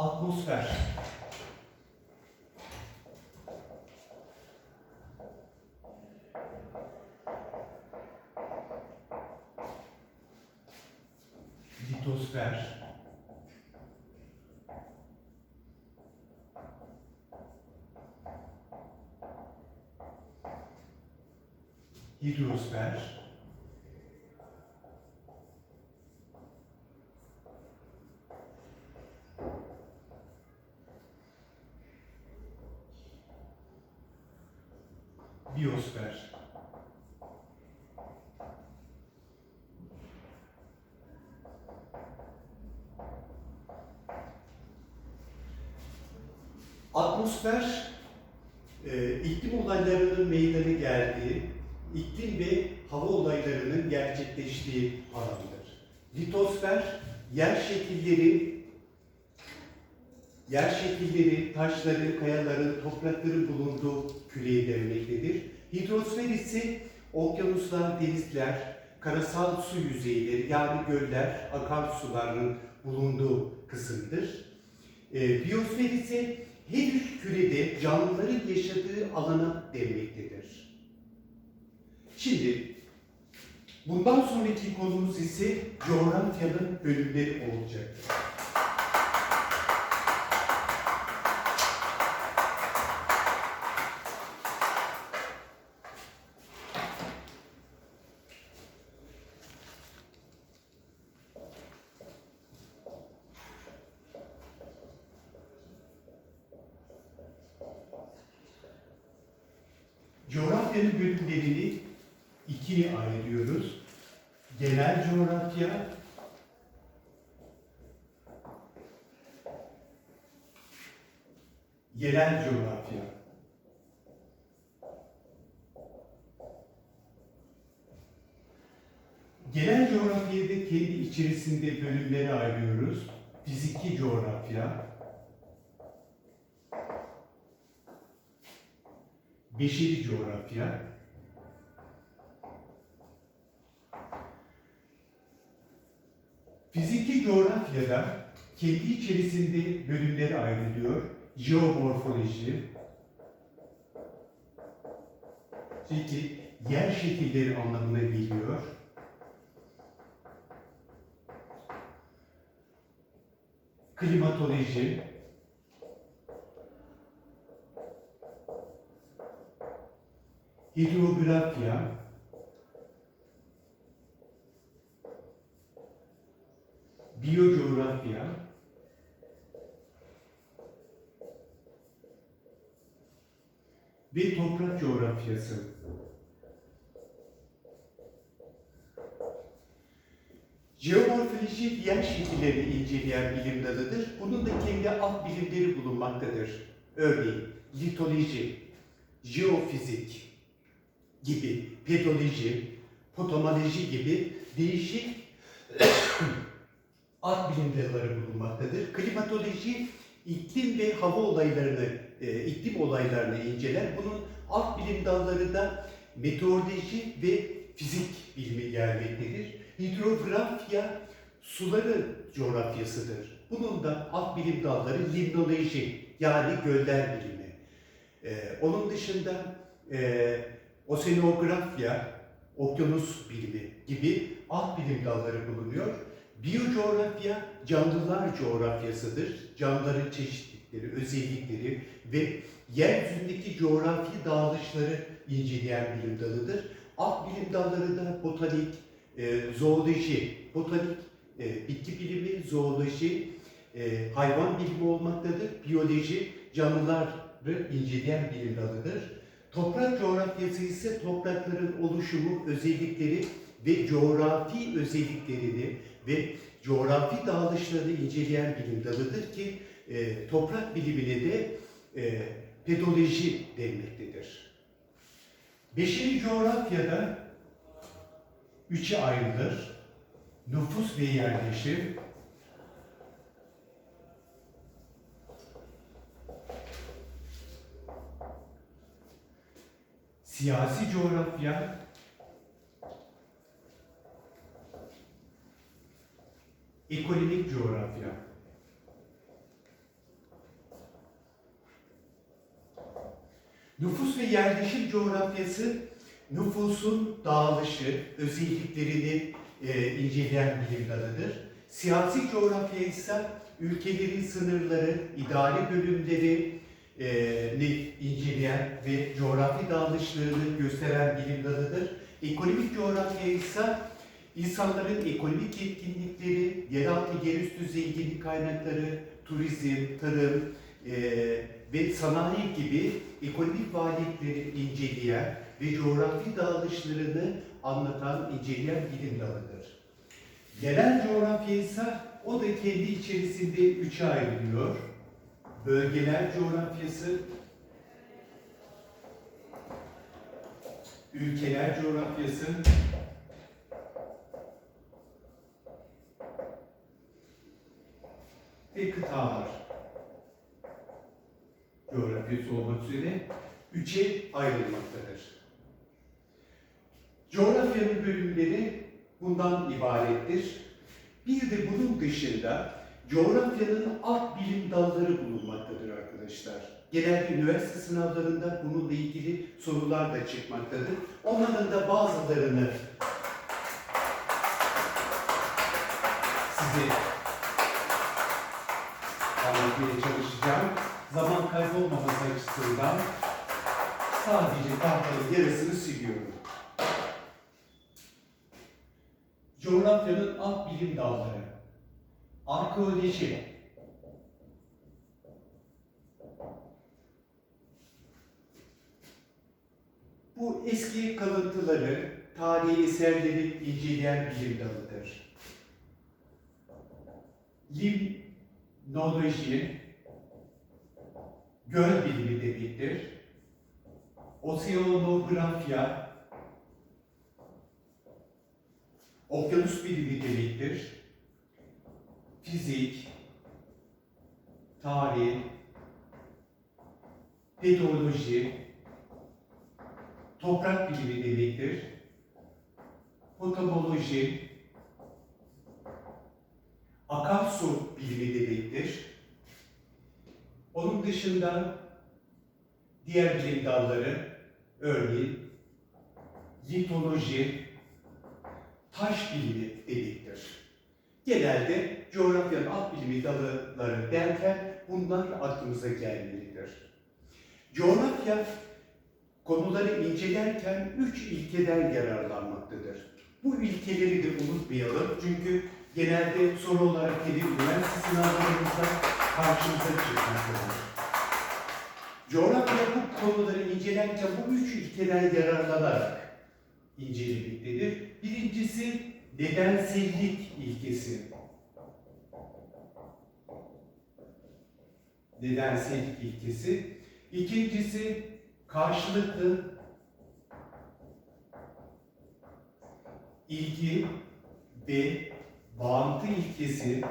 Atmosfer. Litosfer. Hidrosfer. Biyosfer. Atmosfer, e, iklim olaylarının meydana geldiği, iklim ve hava olaylarının gerçekleştiği alandır. Litosfer, yer şekilleri, yer şekilleri, taşların, kayaların, toprakların bulunduğu küreyi vermektedir. Hidrosfer ise okyanuslar, denizler, karasal su yüzeyleri yani göller, akarsuların bulunduğu kısımdır. E, biyosfer ise her üç kürede canlıların yaşadığı alana denmektedir. Şimdi bundan sonraki konumuz ise coğrafyanın bölümleri olacaktır. Coğrafyanın bölümlerini ikiye ayırıyoruz. Genel coğrafya, yerel coğrafya. Genel coğrafyayı da kendi içerisinde bölümlere ayırıyoruz. Fiziki coğrafya, beşeri coğrafya, fiziki coğrafyada kendi içerisinde bölümlere ayrılıyor. Jeomorfoloji, çünkü yer şekilleri anlamına geliyor. Klimatoloji, hidrografya, biyocoğrafya, ve toprak coğrafyası. Jeomorfoloji yer şekillerini inceleyen bilim dalıdır. Bunun da kendi alt bilimleri bulunmaktadır. Örneğin litoloji, jeofizik gibi, pedoloji, potomoloji gibi değişik alt bilim dalları bulunmaktadır. Klimatoloji iklim ve hava olaylarını, e, iklim olaylarını inceler. Bunun alt bilim dalları da meteoroloji ve fizik bilimi gelmektedir. Hidrografya suları coğrafyasıdır. Bunun da alt bilim dalları limnoloji yani göller bilimi. Ee, onun dışında e, oseanografya, okyanus bilimi gibi alt bilim dalları bulunuyor. Biyocoğrafya canlılar coğrafyasıdır. Canlıların çeşitlilikleri, özellikleri ve yeryüzündeki coğrafi dağılışları inceleyen bilim dalıdır. Alt bilim dalları da botanik, e, zooloji, botanik, e, bitki bilimi, zooloji, e, hayvan bilimi olmaktadır. Biyoloji, canlıları inceleyen bilim dalıdır. Toprak coğrafyası ise toprakların oluşumu, özellikleri ve coğrafi özelliklerini ve coğrafi dağılışlarını inceleyen bilim dalıdır ki e, toprak bilimine de e, pedoloji denmektedir. Beşeri coğrafyada üçe ayrılır. Nüfus ve yerleşim, siyasi coğrafya, ekonomik coğrafya. Nüfus ve yerleşim coğrafyası nüfusun dağılışı, özelliklerini e, inceleyen bilim dalıdır. Siyasi coğrafya ise ülkelerin sınırları, idari bölümleri, ni inceleyen ve coğrafi dağılışlarını gösteren bilim dalıdır. Ekonomik coğrafya ise insanların ekonomik yetkinlikleri, yeraltı yerüstü zenginlik kaynakları, turizm, tarım e, ve sanayi gibi ekonomik faaliyetleri inceleyen ve coğrafi dağılışlarını anlatan, inceleyen bilim dalıdır. Genel coğrafya ise o da kendi içerisinde üçe ayrılıyor. Bölgeler coğrafyası, ülkeler coğrafyası, ve kıtalar coğrafyası olmak üzere üçe ayrılmaktadır. Coğrafyanın bölümleri bundan ibarettir. Bir de bunun dışında coğrafyanın alt bilim dalları bulunmaktadır arkadaşlar. Genelde üniversite sınavlarında bununla ilgili sorular da çıkmaktadır. Onların da bazılarını size anlatmaya çalışacağım. Zaman kaybolmaması açısından sadece tahtanın yarısını siliyorum. Coğrafyanın alt bilim dalları. Arkeoloji. Bu eski kalıntıları, tarihi eserleri inceleyen bilim dalıdır. Limnoloji, göl bilimi demektir. Oseanografya, okyanus bilimi demektir. Fizik, tarih, pedoloji, toprak bilimi demektir. Potamoloji, akarsu bilimi demektir. Onun dışında diğer bilim dalları, örneğin litoloji, taş bilimi demektir. Genelde coğrafyanın alt bilimi dalları derken bunlar aklımıza gelmelidir. Coğrafya konuları incelerken üç ilkeden yararlanmaktadır. Bu ilkeleri de unutmayalım çünkü genelde soru olarak gelir üniversite sınavlarımızda karşımıza çıkmaktadır. Coğrafya bu konuları incelerken bu üç ilkeden yararlanarak incelemektedir. Birincisi nedensellik ilkesi. Nedensellik ilkesi. İkincisi karşılıklı ilgi ve bağıntı ilkesi.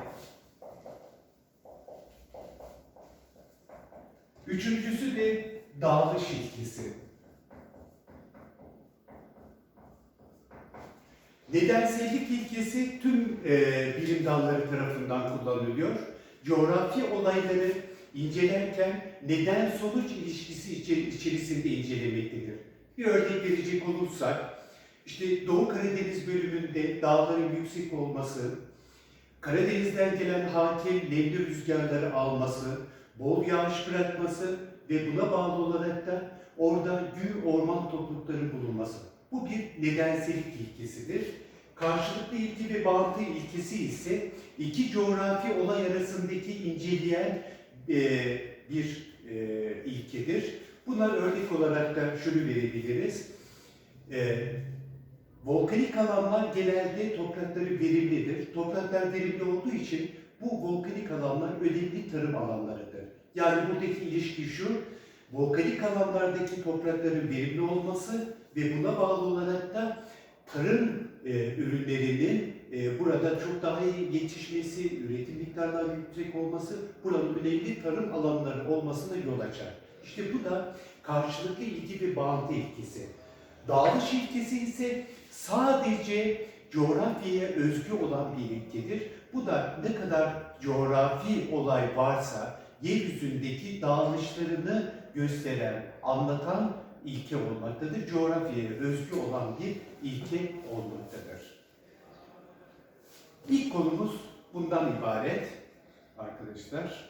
Üçüncüsü de dağılış ilkesi. Nedensellik ilkesi tüm e, bilim dalları tarafından kullanılıyor. Coğrafi olayları incelerken neden sonuç ilişkisi içerisinde incelemektedir. Bir örnek verecek olursak, işte Doğu Karadeniz bölümünde dağların yüksek olması, Karadeniz'den gelen hakim nemli rüzgarları alması, bol yağış bırakması ve buna bağlı olarak da orada gül orman toplulukları bulunması. Bu bir nedensellik ilkesidir. Karşılıklı ilki ve bağıntı ilkesi ise iki coğrafi olay arasındaki inceleyen bir e, ilkedir. Buna örnek olarak da şunu verebiliriz. E, volkanik alanlar genelde toprakları verimlidir. Topraklar verimli olduğu için bu volkanik alanlar önemli tarım alanlarıdır. Yani buradaki ilişki şu, volkanik alanlardaki toprakların verimli olması ve buna bağlı olarak da tarım e, ürünlerinin e, burada çok daha iyi yetişmesi, üretim miktarları yüksek olması, buranın önemli tarım alanları olmasına yol açar. İşte bu da karşılıklı ilgi ve bağıntı ilkesi. Dağılış ilkesi ise sadece coğrafyaya özgü olan bir ilkedir. Bu da ne kadar coğrafi olay varsa yeryüzündeki dağılışlarını gösteren, anlatan ilke olmaktadır. Coğrafyaya özgü olan bir ilke olmaktadır. İlk konumuz bundan ibaret arkadaşlar.